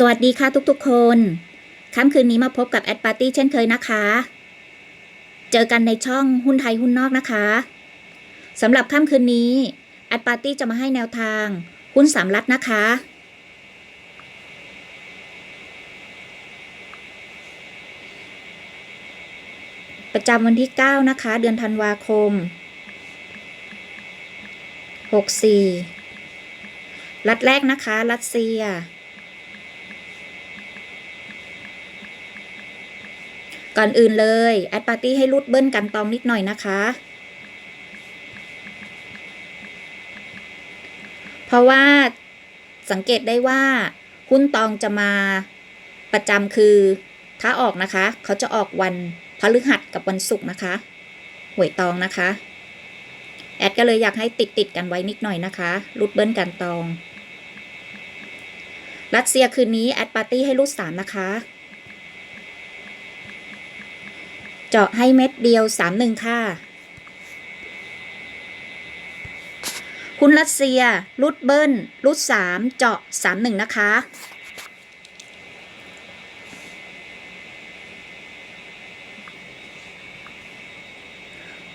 สวัสดีค่ะทุกๆ คน ค่ำคืนนี้มาพบกับแอดปาร์ตี้เช่นเคยนะคะ เจอกันในช่องหุ้นไทยหุ้นนอกนะคะสำหรับค่ำคืนนี้แอดปาร์ตี้จะมาให้แนวทางหุ้นสามรัฐนะคะ ประจำวันที่ 9 นะคะ เดือนธันวาคม 64 รัฐแรกนะคะ รัสเซีย ก่อนอื่นเลยแอดปาร์ตี้ให้รูดเบิ้ลกันตองนิดหน่อยนะคะ เพราะว่าสังเกตได้ว่า หุ้นตองจะมาประจำคือ ถ้าออกนะคะ เขาจะออกวันพฤหัสกับวันศุกร์นะคะหวยตองนะคะ แอดก็เลยอยากให้ติดติดกันไว้นิดหน่อยนะคะรูดเบิ้ลกันตอง รัสเซียคืนนี้แอดปาร์ตี้ให้รูดสามนะคะ เจาะให้เม็ดเดียวสามหนึ่งค่ะ คุณรัสเซียรูดเบิ้ลรูดสามเจาะสามหนึ่งนะคะ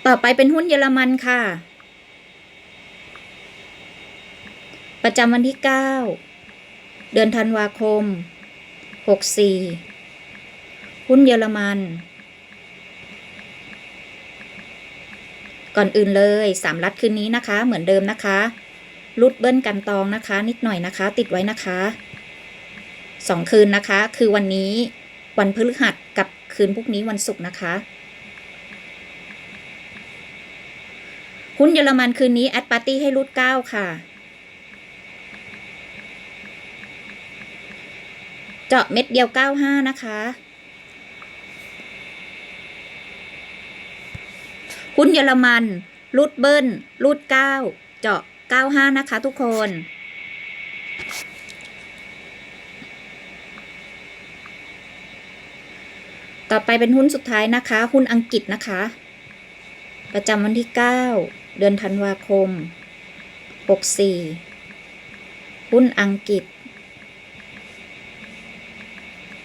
ต่อไปเป็นหุ้นเยอรมันค่ะ ประจำวันที่ 9 เดือนธันวาคม 64 หุ้นเยอรมัน ก่อนอื่นเลยสามรัดคืนนี้นะคะ เหมือนเดิมนะคะรุดเบิ้ลกันตองนะคะ นิดหน่อยนะคะ ติดไว้นะคะสองคืนนะคะ คือวันนี้วันพฤหัสกับคืนพรุ่งนี้วันศุกร์นะคะหุ้นเยอรมันคืนนี้แอดปาร์ตี้ให้รุดเก้าค่ะ เจาะเม็ดเดียว95นะคะ หุ้นเยอรมัน รูดเบิ้ล รูดเก้าเจาะ95นะคะทุกคน ต่อไปเป็นหุ้นสุดท้ายนะคะ หุ้นอังกฤษนะคะ ประจำวันที่9เดือนธันวาคม64หุ้นอังกฤษ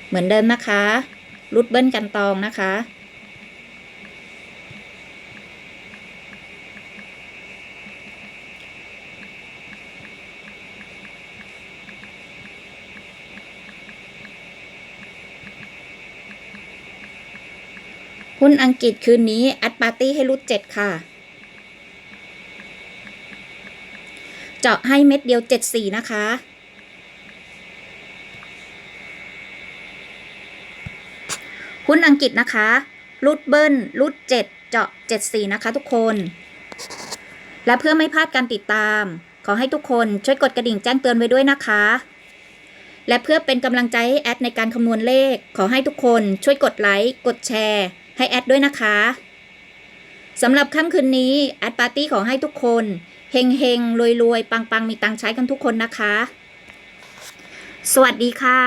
เหมือนเดิมนะคะรุดเบิ้ลกันตองนะคะ หุ้นอังกฤษคืนนี้แอดปาร์ตี้ให้รุดเจ็ดค่ะ เจาะให้เม็ดเดียวเจ็ดสี่นะคะ หุ้นอังกฤษนะคะรูดเบิ้ลรูดเจ็ดเจาะเจ็ดสี่นะคะทุกคน และเพื่อไม่พลาดการติดตาม ขอให้ทุกคนช่วยกดกระดิ่งแจ้งเตือนไว้ด้วยนะคะและเพื่อเป็นกำลังใจให้แอดในการคำนวณเลข ขอให้ทุกคนช่วยกดไลค์ กดแชร์ ให้แอดด้วยนะคะสำหรับค่ำคืนนี้แอดปาร์ตี้ขอให้ทุกคนเฮงเฮงรวยรวยปังปังมีตังใช้กันทุกคนนะคะ สวัสดีค่ะ